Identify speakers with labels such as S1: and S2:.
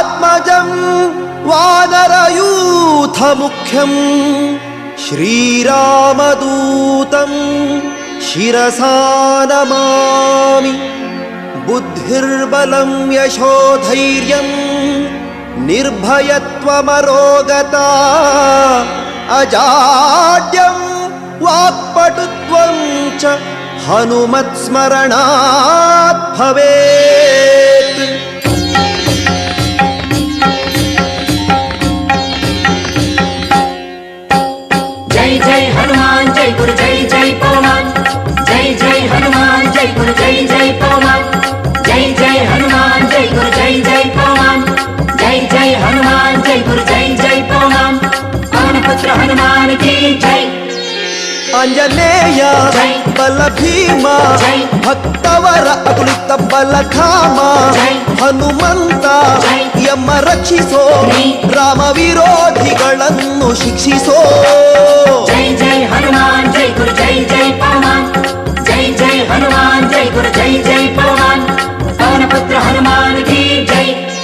S1: ఆత్మజం వానరయూథముఖ్యం శ్రీరామదూతం శిరసానమామి బుద్ధిర్బలం యశోధైర్యం నిర్భయత్వమరోగత అజాడ్యం వాక్పటుత్వం చ హనుమత్స్మరణాత్ భవేత్
S2: జై జై హనుమాన్ జై గురు జై జై పవమాన్ జై జై హనుమాన్ జై గురు జై జై పవమాన్ జై జై హనుమాన్ జై గురు జై జై పవమాన్ జై జై హనుమాన్ జై గురు జై జై పవమాన్ పవనపుత్ర హనుమాన్ కీ జై.
S1: ఆంజనేయ బల భీమా భక్తవర అతులిత బల ధామా హనుమంತ ಯಮ ರಕ್ಷಿಸೋ ರಾಮ ವಿರೋಧಿಗಳನ್ನು ಶಿಕ್ಷಿಸೋ